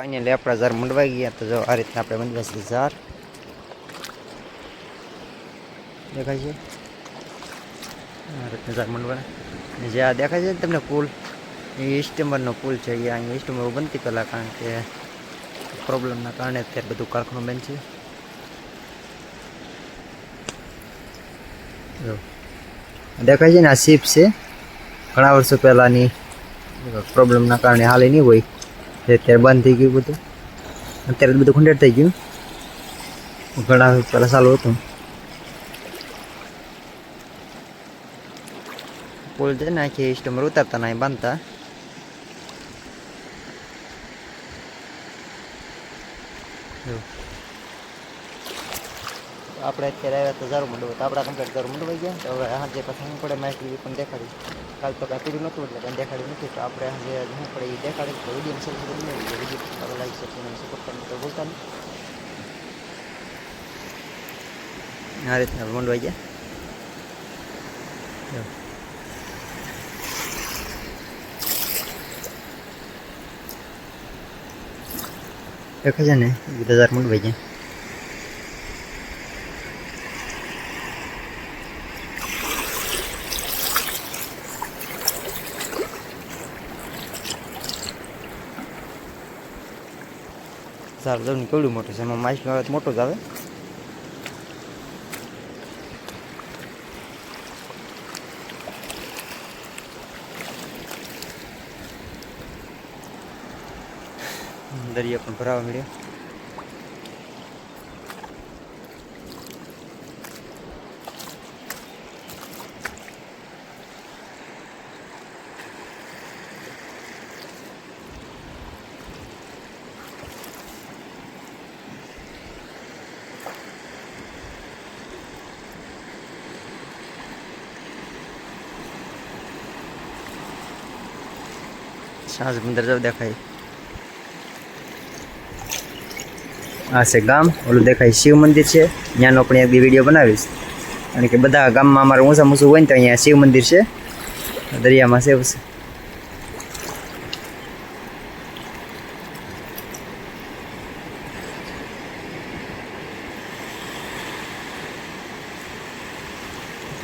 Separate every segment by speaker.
Speaker 1: Finally આપણા ઝાર મંડવાઈ ગયા તો જો આ રીતના આપણે મંડવા ઝાર. દેખાય છે? આ રીતના ઝાર મંડવા જે આ દેખાય છે ને તમને પુલ, એ ઇસ્ટમરનો પુલ છે, એ અહીંયા ઇસ્ટમર બનતી પહેલાં કારણ કે પ્રોબ્લેમના કારણે અત્યારે બધું કારખાનું બંધ છે. દેખાય છે ને આ શીપ છે. ઘણા વર્ષો પહેલાંની પ્રોબ્લેમના કારણે હાલે નહીં હોય. અત્યારે બંધ થઈ ગયું બધું. અત્યારે બધું ખંડેર થઈ ગયું. ઘણા પહેલાં ચાલુ હતું. પુલ છે ને આખી સ્ટમર ઉતારતા ના બાંધતા. આપણે અત્યારે આવ્યા તો સારું મંડવું તો આપણા કમ્પ્લીટ સારું મંડવાઈ ગયા તો હવે આજે પછી પડે માહિતી પણ દેખાડી કાલ તો કાંઈ નહોતું એટલે કાંઈ દેખાડ્યું નથી. તો આપણે આજે હું પણ એ દેખાડે તો વીડિયો સૌથી વધુ બનાવી વીડિયો સારો લાગી શકે અને સપોર્ટ કરવાનું તો બોલતા નહીં આ રીતના મંડવાઈ ગયા. એક હજાર ને એ બધા હજાર મંડવાઈ ગયા. સારું જવું કેવડું મોટું છે? એમાં માઇસ આવે તો મોટું જ આવે. દરિયા પણ ભરાવા મળ્યો. સાંજ મંદિર જવું દેખાય. આ છે ગામ, ઓલું દેખાય શિવ મંદિર છે. ત્યાંનો પણ એક બી વીડિયો બનાવીશ. કારણ કે બધા ગામમાં અમારે ઊંચા ઊંચું હોય ને તો અહીંયા શિવ મંદિર છે. દરિયામાં છે છે.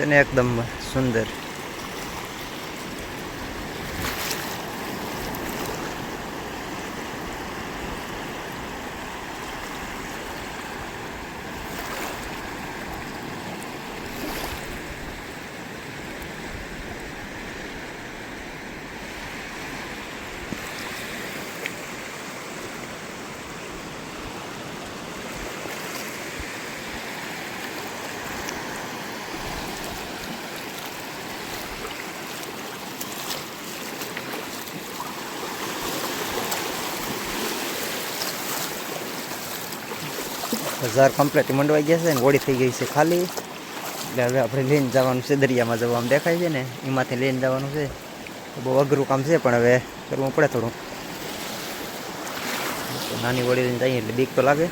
Speaker 1: ને એકદમ સુંદર. બજાર કમ્પ્લીટ મંડવાઈ ગયા છે ને હોળી થઈ ગઈ છે ખાલી. એટલે હવે આપણે લઈને જવાનું છે, દરિયામાં જવા આમ દેખાય છે ને, એમાંથી લઈને જવાનું છે. બહુ અઘરું કામ છે, પણ હવે કરવું પડે થોડું નાની હોળી લઈને જઈએ એટલે બીક તો લાગે.